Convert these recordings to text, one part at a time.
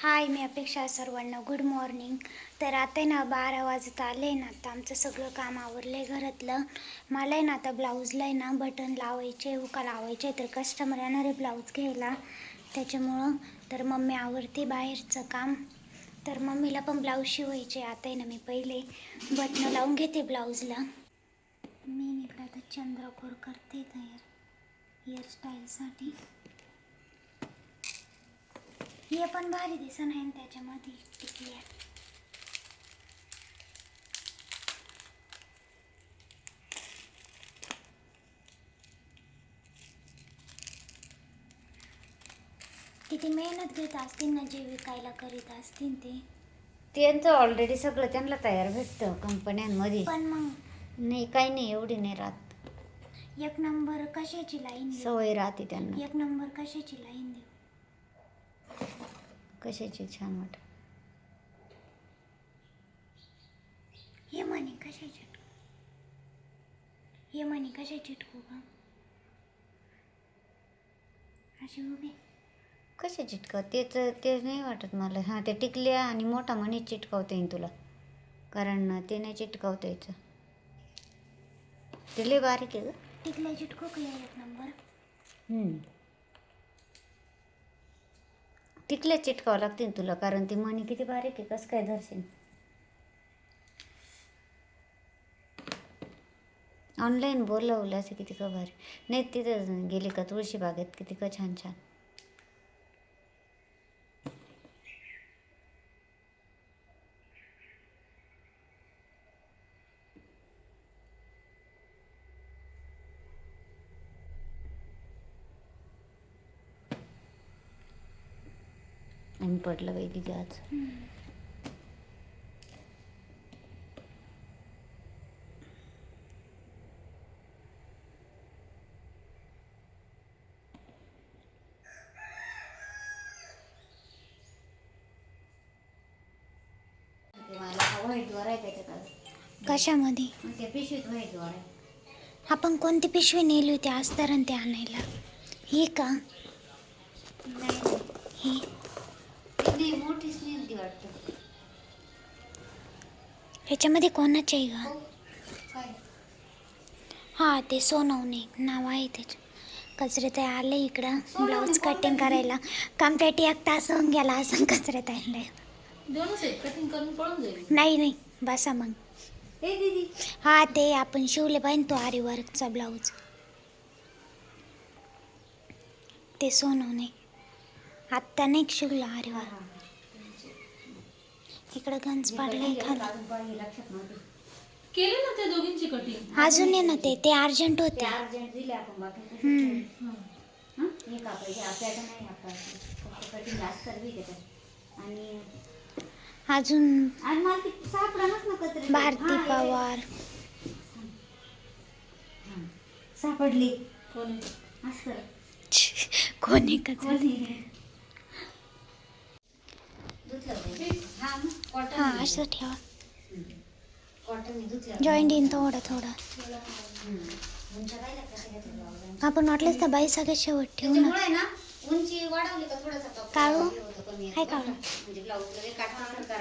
हाय मी अपेक्षा सर्वांना. Good morning तर आता आहे ना बारा वाजत आले ना आता आमचं सगळं काम आवरलं आहे घरातलं. मला आहे ना आता ब्लाऊजला आहे ना बटन लावायचे हुका लावायचे तर कस्टमर येणार आहे ब्लाऊज घ्यायला. त्याच्यामुळं तर मम्मी आवडते बाहेरचं काम. तर मम्मीला पण ब्लाऊज शिवायचे आता आहे ना मी पहिले बटणं लावून घेते ब्लाऊजला मी आता तर चंद्रपूर करते तयार हेअरस्टाईलसाठी हे पण भारी दिसत नाही ना त्याच्यामध्ये. टिकल्या किती मेहनत घेत असतील ना जे विकायला करीत असतील ते. त्यांचं ऑलरेडी सगळं त्यांना तयार भेटतं कंपन्यांमध्ये. पण मग? नाही काही नाही एवढी नाही राहत. एक नंबर कशाची लाईन देऊ सवय राहते त्यांना. एक नंबर कशाची लाईन देऊ कशाची छान वाट. हे म्हणे कशा चिटकू हे म्हणे कशा चिटकू का अशी उभी. कशा चिटकाव तेच ते नाही वाटत मला. हां ते टिकल्या आणि मोठा मणी चिटकावता येईल तुला. कारण ते नाही चिटकावता यायचं. ते लय बारीक आहे ग. टिकल्या चिटकू का एक नंबर हम्म. टिकल्या चिटकावं लागतील तुला कारण ती मणी किती बारीक आहे कसं काय धरशील? ऑनलाईन बोलवलं असं किती का भारी. नाही तिथं गेली का तुळशी बागेत? किती का छान छान. पडलं बाई तिथे आज. कशामध्ये? त्या पिशवीत आहे. आपण कोणती पिशवी नेली होती अस्तर ते आणायला? ही का? नाही. ही? नाही मोठीच नेल ती वाटतं. ह्याच्यामध्ये कोणाची आहे का काय? हां ते सोनवणे. नाव आहे त्याचं. कचरे ते आले इकडं. ब्लाऊज कटिंग करायला. कामट्याटी एक तास होऊन गेला असं कचऱ्यात आणलंय. दोनच आहेत. कटिंग करून पळून जाईल. नाही नाही. बसा मग. ए दीदी. हा ते आपण शिवले पाहिजे तो आरी वर्कचा ब्लाऊज. ते सोनवणे. आत्ता नाही शिवला आरी वर्क इकडं गंज पडलंय खाली केले ना त्या दोघींची कटिंग अजून आहे ना ते ते अर्जंट होते. अर्जंट दिले आपण बाकी हम्म. हं? हे? कापायचे नाही कापायचे फक्त कटिंग आणि अजून आणि मला ती सापडानच ना कचरे. भारती पवार. सापडली. कोणी? असं कोणी पाहिजे. हा. असं ठेवा. जॉईंट येईन थोडं थोडं? आपण वाटलंच तर बाई सगळ्यात शेवट ठेवू ना काळू? बघा. काळू? म्हणजे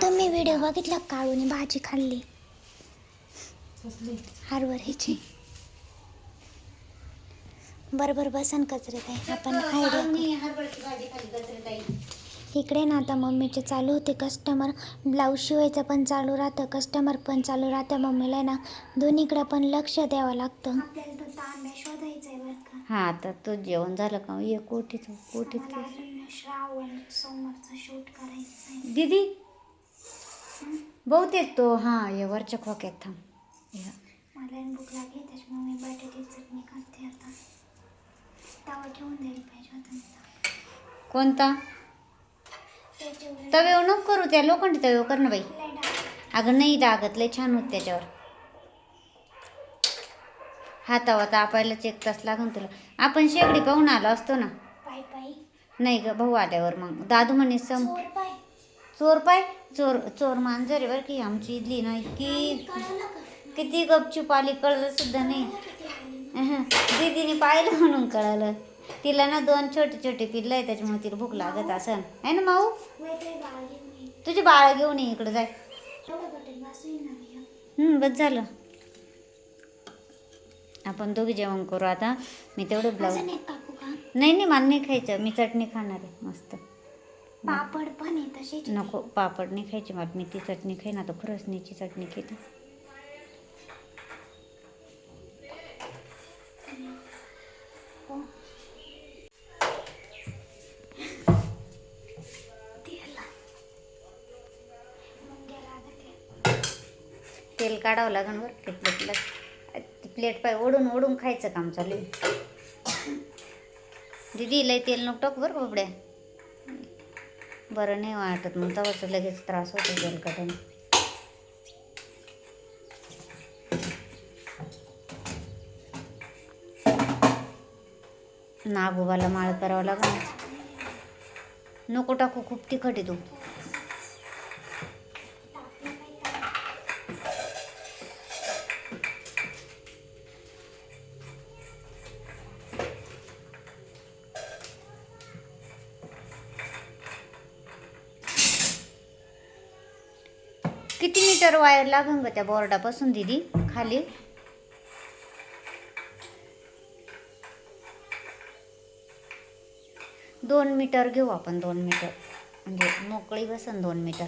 तुम्ही. व्हिडिओ बघितला का काळूने भाजी खाल्ली कसली हरभऱ्याची बरोबर बसन कचऱ्यात आहे आपण आयडिया इकडे ना आता मम्मीचे चालू होते कस्टमर ब्लाऊज शिवायचं पण चालू राहतं कस्टमर पण चालू राहतं. मम्मीला ना दोन्हीकडे पण लक्ष द्यावं लागतं. हा आता तो जेवण झालं का? ये मला अजून श्रावण सोमवारचं शूट करायचं दीदी? बहुतेक तो हा ये वरच्या खोक्यात थांब. या. मला आणि भूक लागली त्याच्यामुळे मी बटाट्याची चटणी करते आता. तवा ठेवून द्यायला पाहिजे होता मी. कोणता? तव्यावर नको करू त्या लोखंडी तव्यावर कर ना बाई. अगं नाही दागत लय छान होत त्याच्यावर. हातावा तापायलाच एक तास लागून तुला. आपण शेगडी पाहून आलो असतो ना. नाही ग भाऊ आल्यावर मग. दादू म्हणे सम चोर पाय. चोर चोर मांजर आहे बरं की आमची इडली ना इतकी का किती गपचूप आली कळलं सुद्धा नाही. दीदीने पाहिलं म्हणून कळालं. तिला ना दोन छोटे छोटे पिल्लं आहे त्याच्यामुळे तिला भूक लागत असन. आहे ना माऊ? तुझे बाळ घेऊन ये इकडे जाय. हम्म, बस झालं. आपण दोघी जेवण करू आता. मी तेवढं ब्लाऊज नाही नाही मला नाही खायचं. मी चटणी खाणार आहे मस्त. पापड पण आहे तसेच. नको पापड नाही खायची मला मी ती चटणी खाईन आता फरसणीची चटणी खाते तेल काढावं लागेल बरं ते प्लेटला ती प्लेट पाय ओढून ओढून खायचं काम चालू दिदी लय तेल नको टाकू बरं बाबड्या? बरं नाही वाटत मग तवाच लगेच त्रास होतो तेलकटाने. नागोबाला माळ करावं लागेल नको टाकू खूप तिखट आहे किती मीटर वायर लागन ग त्या बोर्डापासून दिदी? खाली? दोन मीटर घेऊ आपण दोन मीटर. म्हणजे मोकळी बसन दोन मीटर.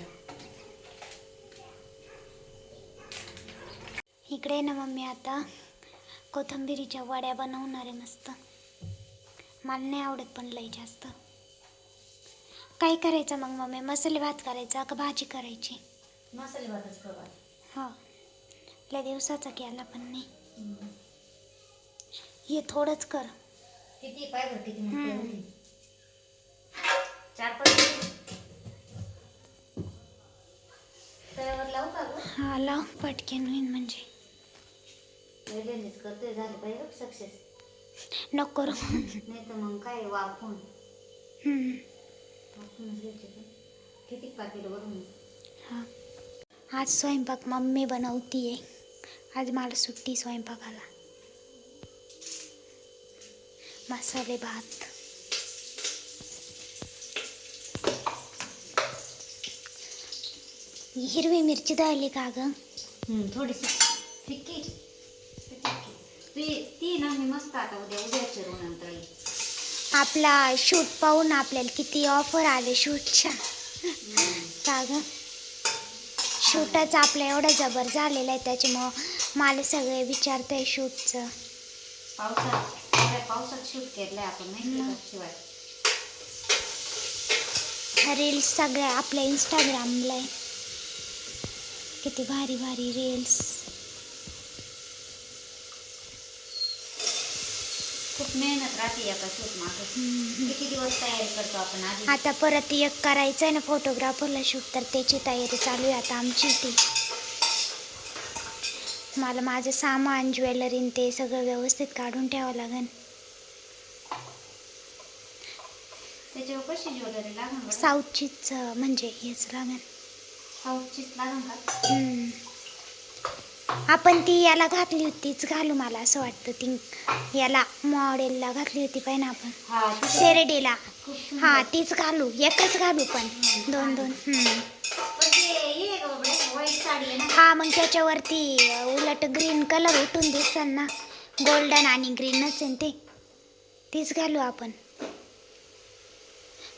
इकडे ना मम्मी आता. कोथिंबिरीच्या वड्या बनवणार आहे मस्त. मला नाही आवडत पण लई जास्त. काय करायचं मग मम्मी? मसाले भात करायचा का भाजी करायची? मसाले भातच हो. लय दिवसाचा केला पण नाही. हे थोडंच कर. किती पाय बरं किती हम्म. चार पाच तव्यावर लावू का गं? हा लाव पटकन होईन म्हणजे. पहिल्यांदाच करतोय झालं पाहिजे सक्सेस नको करू. नाही तर मग काय वाफून हम्म. किती पाकिट भरून? हा. आज स्वयंपाक मम्मी बनवतीये आज मला सुट्टी स्वयंपाकाला. मसाले भात. हिरवी मिरची दळली का ग? थोडीशी. फिक्की. ती ना मी मस्त आता उद्या उद्या चिरू नंतर. येईल. आपला शूट पाहून आपल्याला किती ऑफर आले शूटच्या. का ग? शूटच आपलं एवढं जबर झालेलं आहे त्याच्यामुळं मला सगळे विचारतंय शूटचं. पावसात पावसात शूट केलंय आपण माहिती का शिवाय रील्स सगळ्या आपल्या इंस्टाग्रामला आहे. किती भारी भारी रील्स खूप मेहनत राहते एका शूट मागे. किती दिवस तयारी करतो आपण आधी? आता परत एक करायचं आहे ना फोटोग्राफरला शूट तर त्याची तयारी चालू आहे आता आमची ती. मला माझं सामान ज्वेलरी ते सगळं व्यवस्थित काढून ठेवावं लागेल. त्याच्यावर कशी ज्वेलरी लागेल? साऊथचीच म्हणजे हेच लागेल. साऊथचीच लागेल का. आपण ती याला घातली होती तीच घालू मला असं वाटतं. ती याला मॉडेलला घातली होती पाहिजे आपण. हा शेरडीला. हा तीच घालू. एकच घालू पण. दोन दोन. पण हे मग त्याच्यावरती उलट ग्रीन कलर उठून दिसल ना. गोल्डन आणि ग्रीनच आहे ते. तीच घालू आपण.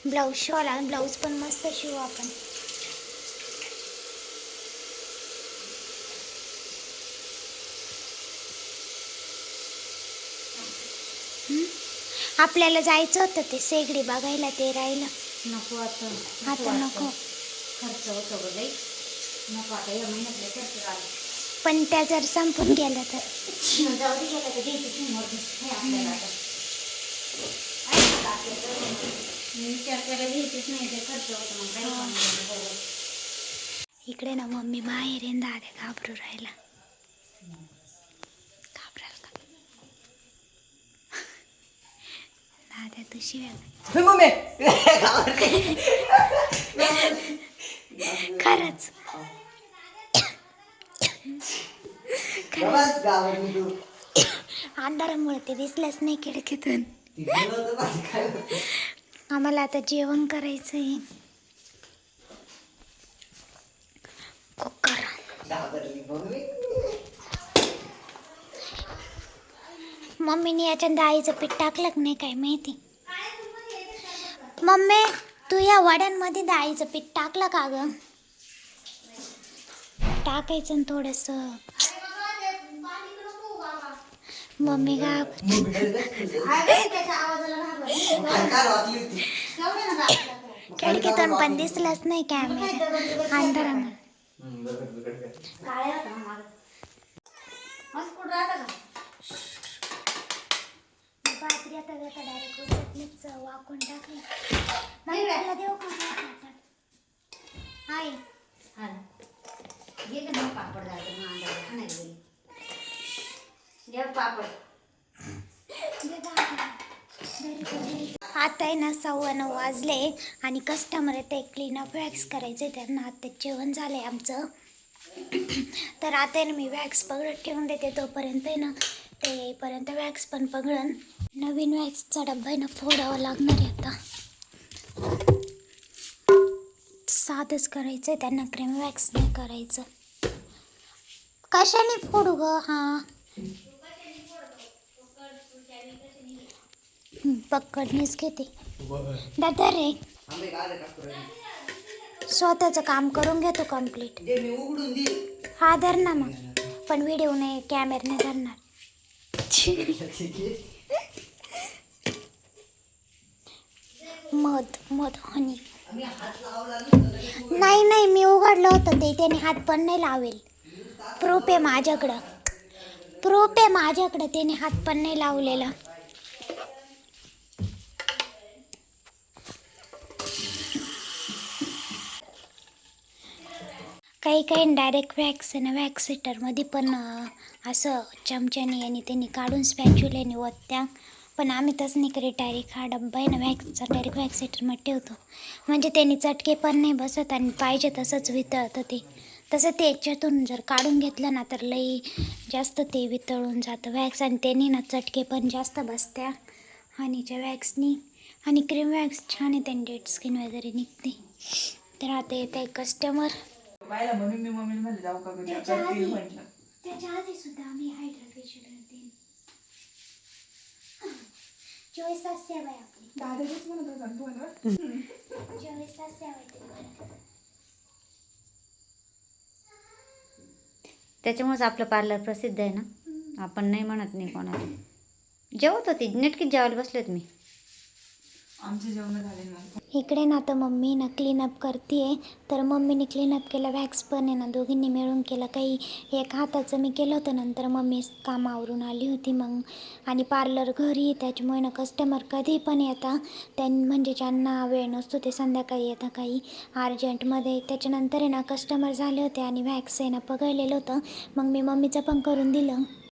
ब्लाऊज शिवाला ब्लाऊज पण मस्त शिवू आपण. आपल्याला जायचं होतं ते सेगडी बघायला ते राहिलं. नको आता. नको आता. नको. खर्च होतो गं लई नको आता या खर्च पण त्या जर संपून गेल्या तर. जाऊ दे गेलं तर घ्यायचीच नाही मोठी हे आपल्याला आता. आहे ना आता आपल्याकडे? मी विचार करायला घ्यायचीच नाही ते खर्च होतो मग. काही काम नाही बरोबर. इकडे ना मम्मी बाहेर दाद्या घाबरू राहिला. फक्त शिव्या मम्मी. खरंच. अंधारामुळे ते दिसल्याच नाही खिडकीतून. आम्हाला आता जेवण करायचं आहे मम्मीने याच्या डाळीचं पीठ टाकलं नाही काय माहिती? मम्मी तू या वड्यांमध्ये डाळीचं पीठ टाकलं का ग? टाकायचं ना थोडस. मम्मी का. खिडकीतून पण दिसलंच नाही कॅमेरा अंधारामध्ये काळ्या होता मागं. मस्त कुठं राहतं का बाजरी आता डायरेक्ट वाकून टाकली. देऊ का? हाय हा गेलं पापड झालं देव पापड. घरी. आता आहे ना सव्वा नऊ वाजले आणि कस्टमर येते क्लीनअप वॅक्स करायचे त्यांना. आता जेवण झालंय आमचं. तर आता आहे ना मी वॅक्स पगडत ठेवून देते तोपर्यंत आहे ना. ते येईपर्यंत वॅक्स पण पगडन नवीन वॅक्सचा डब्बा आहे ना फोडावा लागणार आहे आता. साधच करायचं आहे त्यांना क्रीम वॅक्स नाही करायचं. कशाने फोडू ग हां? पकडणीच घेते. दादा रे स्वतःचं काम करून घेतो कंप्लीट हा धरणार ना मग. पण व्हिडिओ नाही कॅमेरा नाही धरणार. मध मध हनी नाही नाही मी उघडलं होतं ते. त्याने हात पण नाही लावेल. प्रूफ आहे माझ्याकडं. प्रूफ आहे माझ्याकडं. त्याने हात पण नाही लावलेला. काही काही डायरेक्ट वॅक्स आहे ना वॅक्स हिटरमध्ये पण असं चमच्याने आणि त्यांनी काढून स्पॅच्युल्याने वत्त्या पण आम्ही तसं नाही करीत. डायरेक्ट हा डब्बा आहे ना वॅक्सचा डायरेक्ट वॅक्स हिटरमध्ये ठेवतो. म्हणजे त्यांनी चटके पण नाही बसत आणि पाहिजे तसंच वितळतं ते. तसं ते याच्यातून जर काढून घेतलं ना तर लई जास्त ते वितळून जातं. वॅक्स आणि त्यांनी ना चटके पण जास्त बसत्या. हनीच्या वॅक्सनी आणि क्रीम वॅक्स छान आहे त्यांनी डेड स्किन वगैरे निघते. तर आता येत आहे कस्टमर त्याच्या आधी सुद्धा आम्ही हायड्रा फेशियल चोवीस तास सेवा आहे आपली दादाच म्हणत होता ना फोनवर चोवीस तास सेवा आहे ती. त्याच्यामुळेच आपलं पार्लर प्रसिद्ध आहे ना आपण नाही म्हणत नाही कोणाला जेवत होती नेटकीच जेवायला बसले होते मी आमचे जेवण झाले इकडे ना आता मम्मी ना क्लीनअप करते तर मम्मीने क्लीनअप केलं वॅक्स पण आहे ना दोघींनी मिळून केलं. काही एक हाताचं मी केलं होतं नंतर मम्मी कामावरून आली होती मग. आणि पार्लर घरी त्याच्यामुळे ना कस्टमर कधी पण येतात त्यां म्हणजे ज्यांना वेळ नसतो ते संध्याकाळी येतं काही. अर्जंटमध्ये त्याच्यानंतर आहे ना कस्टमर झाले होते आणि वॅक्स आहे ना पगळलेलं होतं. मग मी मम्मीचं पण करून दिलं.